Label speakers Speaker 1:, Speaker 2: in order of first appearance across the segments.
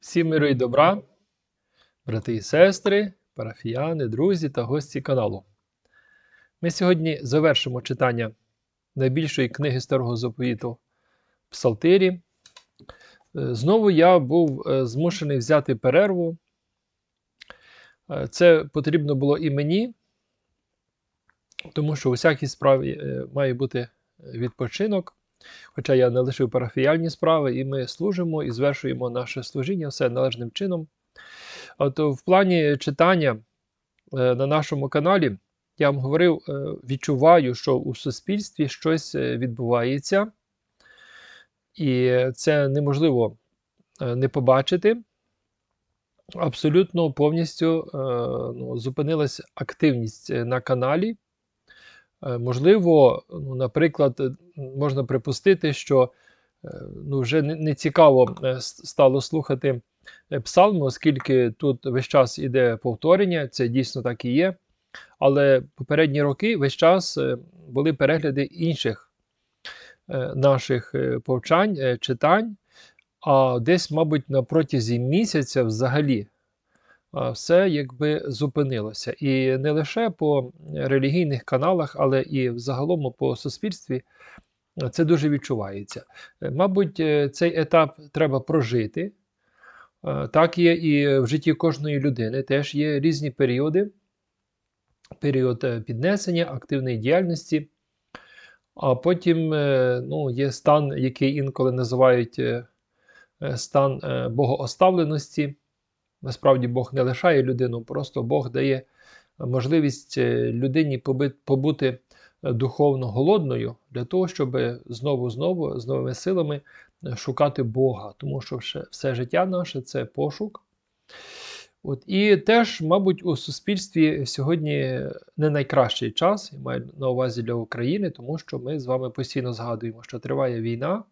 Speaker 1: Всім миру і добра, брати і сестри, парафіяни, друзі та гості каналу. Ми сьогодні завершимо читання найбільшої книги старого заповіту Псалтирі. Е, Знову я був е, змушений взяти перерву. Е, Це потрібно було і мені, тому що у всякій справі має бути відпочинок. Хоча я не лишив парафіяльні справи, і ми служимо і звершуємо наше служіння все належним чином. От в плані читання е, на нашому каналі я вам говорив, е, відчуваю, що у суспільстві щось е, відбувається, і це неможливо не побачити. Абсолютно повністю ну, зупинилась активність на каналі. Е, Можливо, ну, наприклад, е, можна припустити, що е, ну, вже не, цікаво стало слухати псалми, оскільки тут весь час іде повторення, це дійсно так і є. Але попередні роки весь час були перегляди інших наших повчань, читань, а десь, мабуть, на протязі місяця взагалі все якби зупинилося. І не лише по релігійних каналах, але і взагалом по суспільстві це дуже відчувається. Е, Мабуть, е, цей етап треба прожити. Е, Так є і в житті кожної людини. Теж є різні періоди. Період піднесення, активної діяльності. А потім ну, є стан, який інколи називають стан богооставленості. Насправді Бог не лишає людину, просто Бог дає можливість е, людині побути е, духовно голодною для того, щоб знову-знову з новими силами е, шукати Бога, тому що все, життя наше це пошук. От, і теж, мабуть, у суспільстві сьогодні не найкращий час, я маю на увазі для України, тому що ми з вами постійно згадуємо, що триває війна.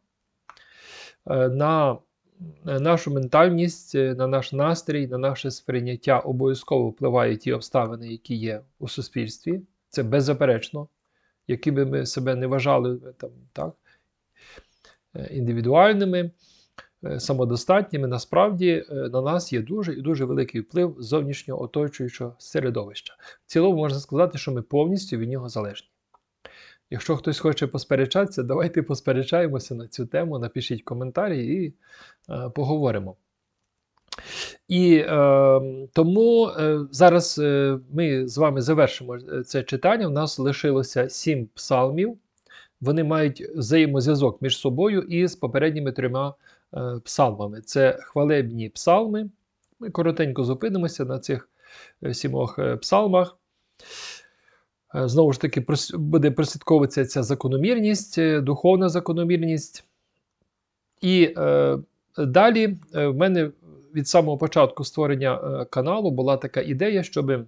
Speaker 1: На нашу ментальність, е, на наш настрій, на наше сприйняття обов'язково впливають ті обставини, які є у суспільстві. Це беззаперечно, які би ми себе не вважали е, там, так, е, індивідуальними, е, самодостатніми, насправді е, на нас є дуже і дуже великий вплив зовнішнього оточуючого середовища. В цілому можна сказати, що ми повністю від нього залежні. Якщо хтось хоче посперечатися, давайте посперечаємося на цю тему, напишіть коментарі і е, поговоримо. І е, тому е, зараз е, ми з вами завершимо е, це читання. У нас лишилося сім псалмів. Вони мають взаємозв'язок між собою і з попередніми трьома е, псалмами. Це хвалебні псалми. Ми коротенько зупинимося на цих е, сімох е, псалмах. Е, Знову ж таки, буде прослідковуватися ця закономірність, е, духовна закономірність. І е, далі е, в мене від самого початку створення каналу була така ідея, щоб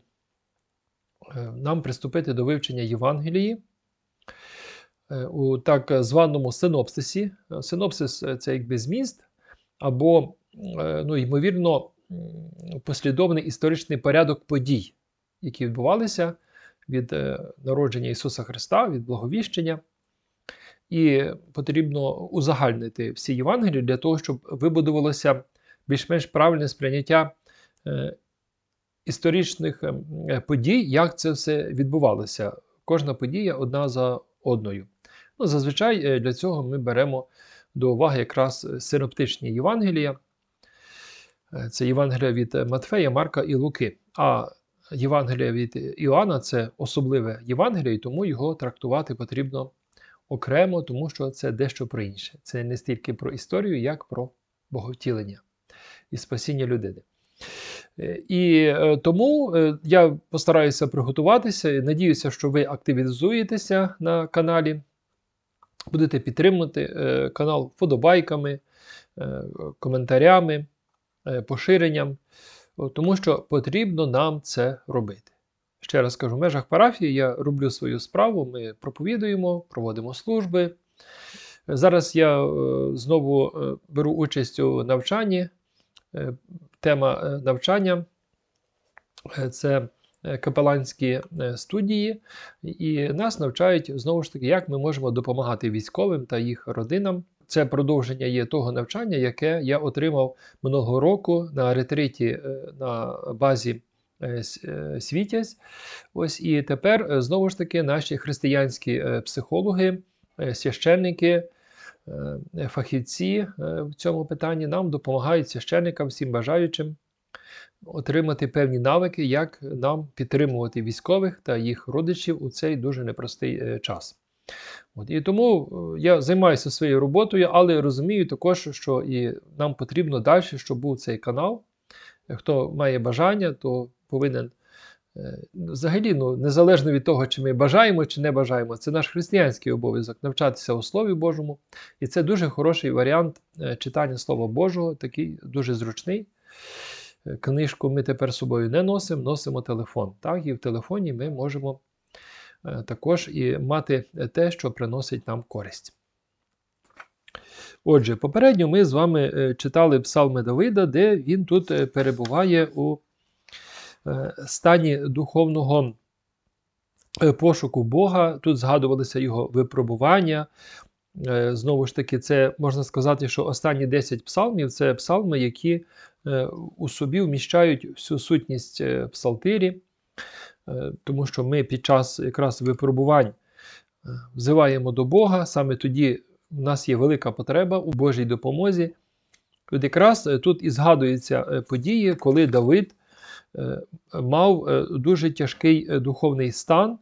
Speaker 1: нам приступити до вивчення Євангелії у так званому синопсисі. Синопсис це якби зміст, або, ну, ймовірно, послідовний історичний порядок подій, які відбувалися від е, народження Ісуса Христа, від благовіщення. І потрібно узагальнити всі Євангелії для того, щоб вибудувалося більш-менш правильне сприйняття е, історичних ем, подій, як це все відбувалося. Кожна подія одна за одною. Ну, зазвичай е, для цього ми беремо до уваги якраз синоптичні Євангелія. Це Євангелія від Матфея, Марка і Луки. А Євангелія від Іоанна це особливе Євангеліє, і тому його трактувати потрібно окремо, тому що це дещо про інше. Це не стільки про історію, як про боговтілення і спасіння людини. Е, І е, тому е, я постараюся приготуватися. Надіюся, що ви активізуєтеся на каналі, будете підтримувати канал вподобайками, коментарями, поширенням, тому що потрібно нам це робити. Ще раз кажу, в межах парафії я роблю свою справу, ми проповідуємо, проводимо служби. Зараз я е, знову е, беру участь у навчанні. Е, Тема навчання це капеланські студії, і нас навчають знову ж таки, як ми можемо допомагати військовим та їх родинам це продовження є того навчання, яке я отримав минулого року на ретриті е, на базі е, е, Світязь. Ось і тепер знову ж таки наші християнські психологи, священники, фахівці в цьому питанні нам допомагають священникам, всім бажаючим отримати певні навики, як нам підтримувати військових та їх родичів у цей дуже непростий час. От, і тому е, я займаюся своєю роботою, але розумію також, що і нам потрібно далі, щоб був цей канал. Е, Хто має бажання, то повинен е, взагалі, ну, незалежно від того, чи ми бажаємо, чи не бажаємо, це наш християнський обов'язок навчатися у Слові Божому. І це дуже хороший варіант читання Слова Божого, такий дуже зручний. Книжку ми тепер з собою не носимо, носимо телефон. Так, і в телефоні ми можемо також і мати те, що приносить нам користь. Отже, попередньо ми з вами е, читали Псалми Давида, де він тут е, перебуває у е, стані духовного е, пошуку Бога. Тут згадувалися його випробування. Е, Знову ж таки, це можна сказати, що останні 10 псалмів це псалми, які е, у собі вміщають всю сутність е, псалтирі, Е, тому що ми під час якраз випробувань е, взиваємо до Бога, саме тоді в нас є велика потреба у Божій допомозі. От якраз е, тут і згадуються е, події, коли Давид е, мав е, дуже тяжкий е, духовний стан,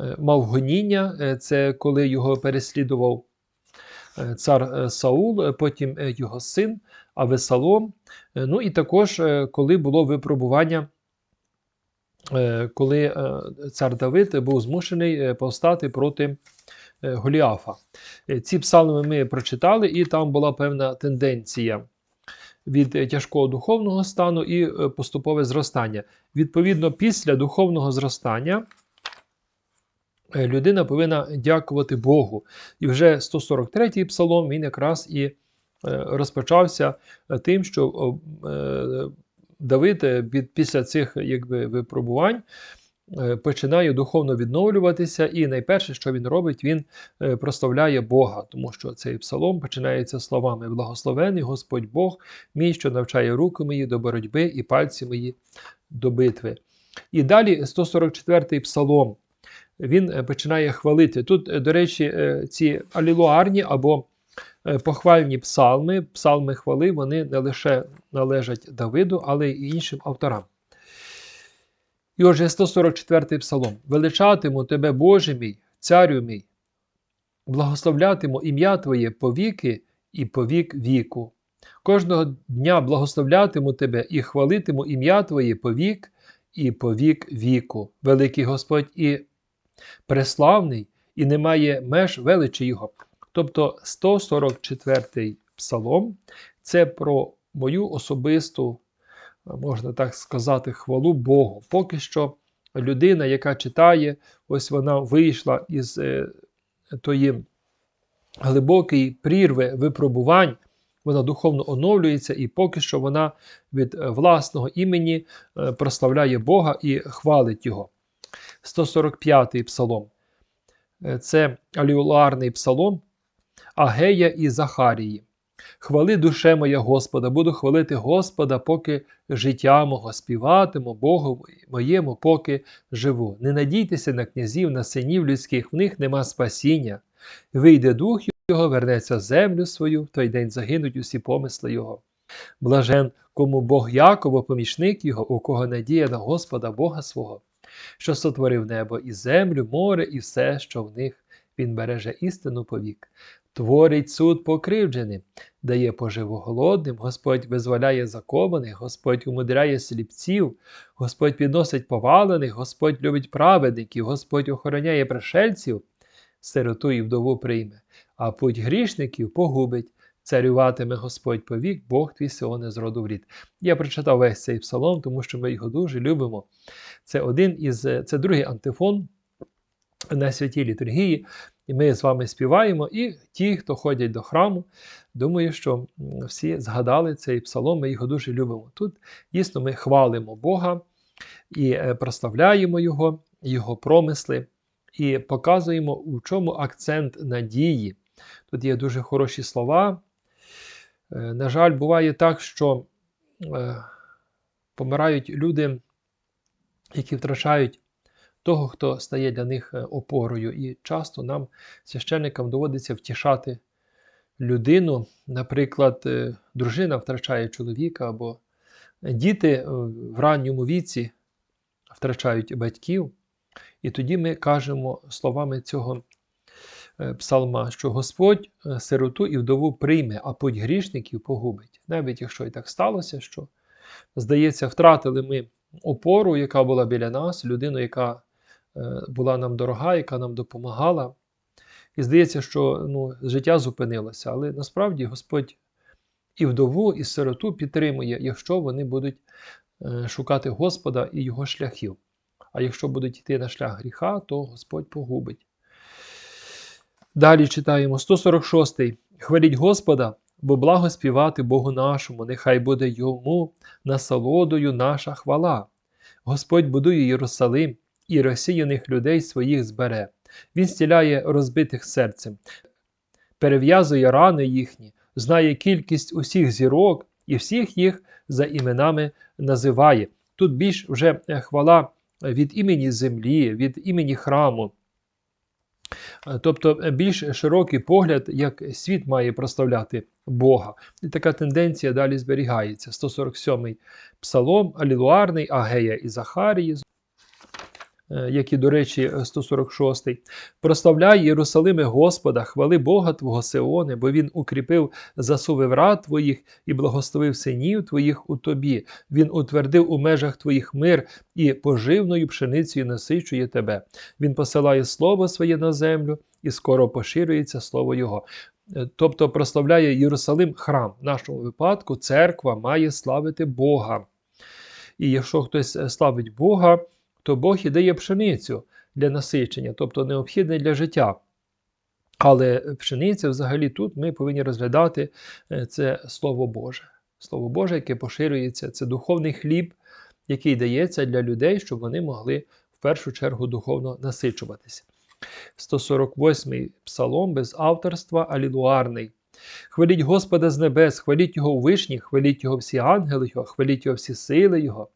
Speaker 1: е, мав гоніння, е, це коли його переслідував е, цар е, Саул, е, потім е, його син Авесалом. Е, Ну і також, е, коли було випробування, е, коли е, цар Давид був змушений е, повстати проти е, Голіафа. Е, Ці псалми ми прочитали, і там була певна тенденція від е, тяжкого духовного стану і е, поступове зростання. Відповідно, після духовного зростання е, людина повинна дякувати Богу. І вже 143-й псалом він якраз і е, розпочався е, тим, що е, Давид після цих якби, випробувань е, починає духовно відновлюватися, і найперше, що він робить, він е, прославляє Бога, тому що цей псалом починається словами Благословений Господь Бог, мій, що навчає руки мої до боротьби і пальці мої до битви. І далі 144-й псалом. Він е, починає хвалити. Тут, до речі, ці алілуарні або похвальні псалми, псалми хвали, вони не лише належать Давиду, але й іншим авторам. І отже, 144-й псалом. Величатиму тебе, Боже мій, царю мій, благословлятиму ім'я Твоє повіки і повік віку. Кожного дня благословлятиму тебе і хвалитиму ім'я Твоє повік і повік віку. Великий Господь і преславний, і немає меж величі Його. Тобто 144-й псалом це про мою особисту, можна так сказати, хвалу Богу. Поки що людина, яка читає, ось вона вийшла із е, тої глибокої прірви випробувань, вона духовно оновлюється, і поки що вона від е, власного імені е, прославляє Бога і хвалить Його. 145-й псалом. Е, Це аліуларний псалом Агея і Захарії. Хвали душе моя Господа, буду хвалити Господа, поки життя мого співатиму Богу моєму, поки живу. Не надійтеся на князів, на синів людських, в них нема спасіння. Вийде дух його, вернеться землю свою, в той день загинуть усі помисли його. Блажен, кому Бог Якова, помічник його, у кого надія на Господа Бога свого, що сотворив небо і землю, море і все, що в них він береже істину повік. Творить суд покривдженим, дає поживу голодним, Господь визволяє закованих, Господь умудряє сліпців, Господь підносить повалених, Господь любить праведників, Господь охороняє пришельців, сироту і вдову прийме, а путь грішників погубить. Царюватиме Господь повік, Бог твій Сіоне з роду в рід. Я прочитав весь цей псалом, тому що ми його дуже любимо. Це один із це другий антифон на святій літургії. І ми з вами співаємо, і ті, хто ходять до храму, думаю, що всі згадали цей псалом, ми його дуже любимо. Тут дійсно ми хвалимо Бога і е, прославляємо Його, Його промисли, і показуємо, у чому акцент надії. Тут є дуже хороші слова. Е, На жаль, буває так, що е, помирають люди, які втрачають того, хто стає для них е, опорою. І часто нам, священникам, доводиться втішати людину. Наприклад, е, дружина втрачає чоловіка, або діти е, в ранньому віці втрачають батьків. І тоді ми кажемо словами цього псалма, що Господь сироту і вдову прийме, а путь грішників погубить. Навіть якщо і так сталося, що, здається, втратили ми опору, яка була біля нас, людину, яка була нам дорога, яка нам допомагала. І здається, що ну, життя зупинилося, але насправді Господь і вдову, і сироту підтримує, якщо вони будуть е, шукати Господа і Його шляхів. А якщо будуть йти на шлях гріха, то Господь погубить. Далі читаємо 146. й Хваліть Господа, бо благо співати Богу нашому, нехай буде йому насолодою наша хвала. Господь будує Єрусалим і розсіяних людей своїх збере. Він стіляє розбитих серцем, перев'язує рани їхні, знає кількість усіх зірок і всіх їх за іменами називає. Тут більш вже е, хвала від імені землі, від імені храму. Е, Тобто е, більш широкий погляд, як світ має прославляти Бога. І така тенденція далі зберігається. 147-й псалом, Алілуарний, Агея і Захарії, як і, до речі, 146-й. Прославляй Єрусалиме Господа, хвали Бога Твого Сеоне, бо Він укріпив засуви врат Твоїх і благословив синів Твоїх у Тобі. Він утвердив у межах Твоїх мир і поживною пшеницею насичує Тебе. Він посилає Слово Своє на землю, і скоро поширюється Слово Його. Е, Тобто прославляє Єрусалим храм. В нашому випадку церква має славити Бога. І якщо хтось е, славить Бога, то Бог і дає пшеницю для насичення, тобто необхідне для життя. Але пшениця взагалі тут ми повинні розглядати е, це Слово Боже. Слово Боже, яке поширюється, це духовний хліб, який дається для людей, щоб вони могли в першу чергу духовно насичуватися. 148-й псалом без авторства, алілуарний. Хваліть Господа з небес, хваліть Його у вишні, хваліть Його всі ангели Його, хваліть Його всі сили Його,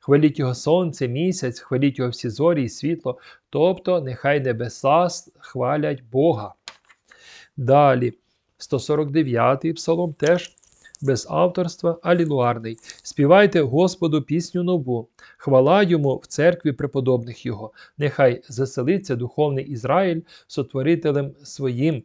Speaker 1: хваліть Його сонце, місяць, хваліть Його всі зорі і світло, тобто нехай небеса хвалять Бога. Далі, 149-й псалом теж без авторства, алілуарний. Співайте Господу пісню нову, хвала йому в церкві преподобних Його. Нехай заселиться духовний Ізраїль сотворителем своїм.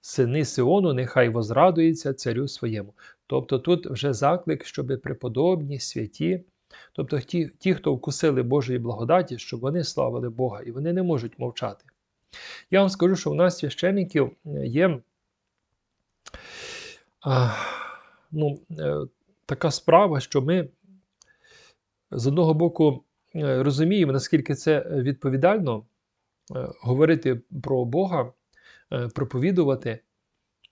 Speaker 1: Сини Сиону, нехай возрадується царю своєму. Тобто тут вже заклик, щоб преподобні, святі, тобто ті, ті, хто вкусили Божої благодаті, щоб вони славили Бога, і вони не можуть мовчати. Я вам скажу, що в нас священників є а, ну, е, така справа, що ми з одного боку е, розуміємо, наскільки це відповідально е, говорити про Бога, е, проповідувати.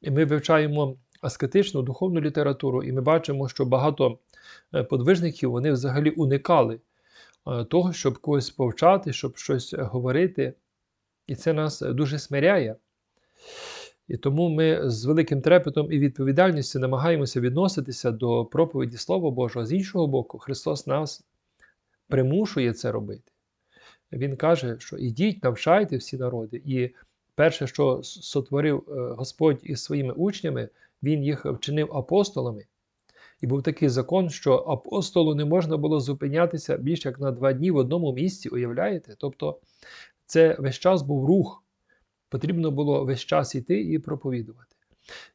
Speaker 1: І ми вивчаємо аскетичну духовну літературу, і ми бачимо, що багато е, подвижників вони взагалі уникали е, того, щоб когось повчати, щоб щось говорити. І це нас дуже смиряє. І тому ми з великим трепетом і відповідальністю намагаємося відноситися до проповіді Слова Божого. З іншого боку, Христос нас примушує це робити. Він каже, що ідіть, навчайте всі народи. І перше, що сотворив е, Господь із своїми учнями, Він їх вчинив апостолами. І був такий закон, що апостолу не можна було зупинятися більш як на два дні в одному місці, уявляєте? Тобто це весь час був рух. Потрібно було весь час йти і проповідувати.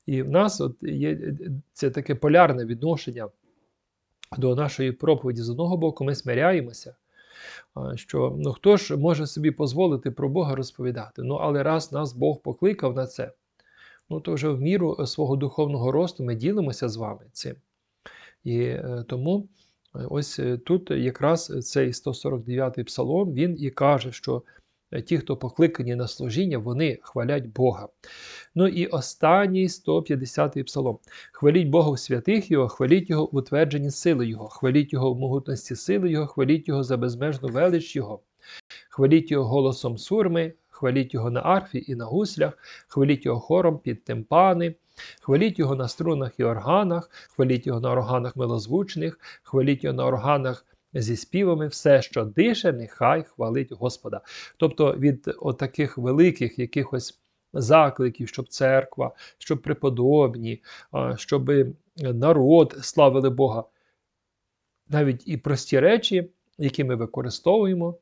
Speaker 1: І в нас от є це таке полярне відношення до нашої проповіді. З одного боку, ми смиряємося, що ну, хто ж може собі дозволити про Бога розповідати? Ну, але раз нас Бог покликав на це, ну то вже в міру свого духовного росту ми ділимося з вами цим. І е, тому ось тут якраз цей 149-й псалом, він і каже, що ті, хто покликані на служіння, вони хвалять Бога. Ну і останній 150-й псалом. Хваліть Бога в святих Його, хваліть Його в утвердженні сили Його, хваліть Його в могутності сили Його, хваліть Його за безмежну велич Його, хваліть Його голосом сурми, хваліть його на арфі і на гуслях, хваліть його хором під тимпани, хваліть його на струнах і органах, хваліть його на органах милозвучних, хваліть його на органах зі співами, все, що дише, нехай хвалить Господа. Тобто від отаких великих якихось закликів, щоб церква, щоб преподобні, щоб народ славили Бога. Навіть і прості речі, які ми використовуємо,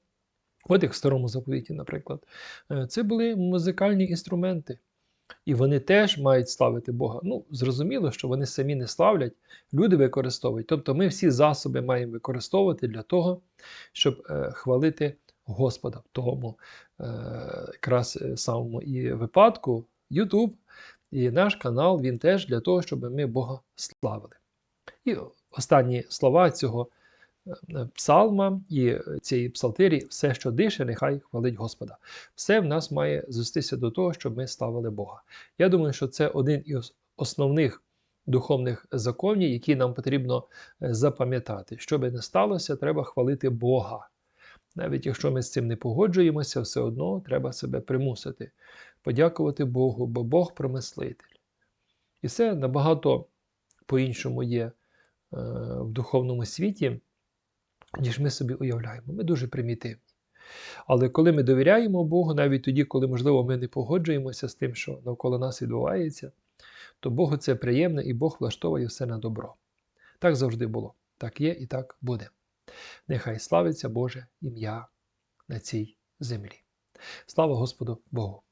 Speaker 1: от як в старому заповіті, наприклад, е, це були музикальні інструменти. І вони теж мають славити Бога. Ну, зрозуміло, що вони самі не славлять, люди використовують. Тобто ми всі засоби маємо використовувати для того, щоб е, хвалити Господа в тому е, якраз е, самому і випадку. YouTube і наш канал він теж для того, щоб ми Бога славили. І останні слова цього е, псалма і цієї псалтирі, все, що дише, нехай хвалить Господа. Все в нас має звестися до того, щоб ми славили Бога. Я думаю, що це один із основних духовних законів, які нам потрібно е, запам'ятати. Що би не сталося, треба хвалити Бога. Навіть якщо ми з цим не погоджуємося, все одно треба себе примусити, подякувати Богу, бо Бог промислитель. І це набагато по-іншому є е, в духовному світі, ніж ми собі уявляємо. Ми дуже примітивні. Але коли ми довіряємо Богу, навіть тоді, коли, можливо, ми не погоджуємося з тим, що навколо нас відбувається, то Богу це приємно і Бог влаштовує все на добро. Так завжди було, так є і так буде. Нехай славиться Боже ім'я на цій землі. Слава Господу Богу!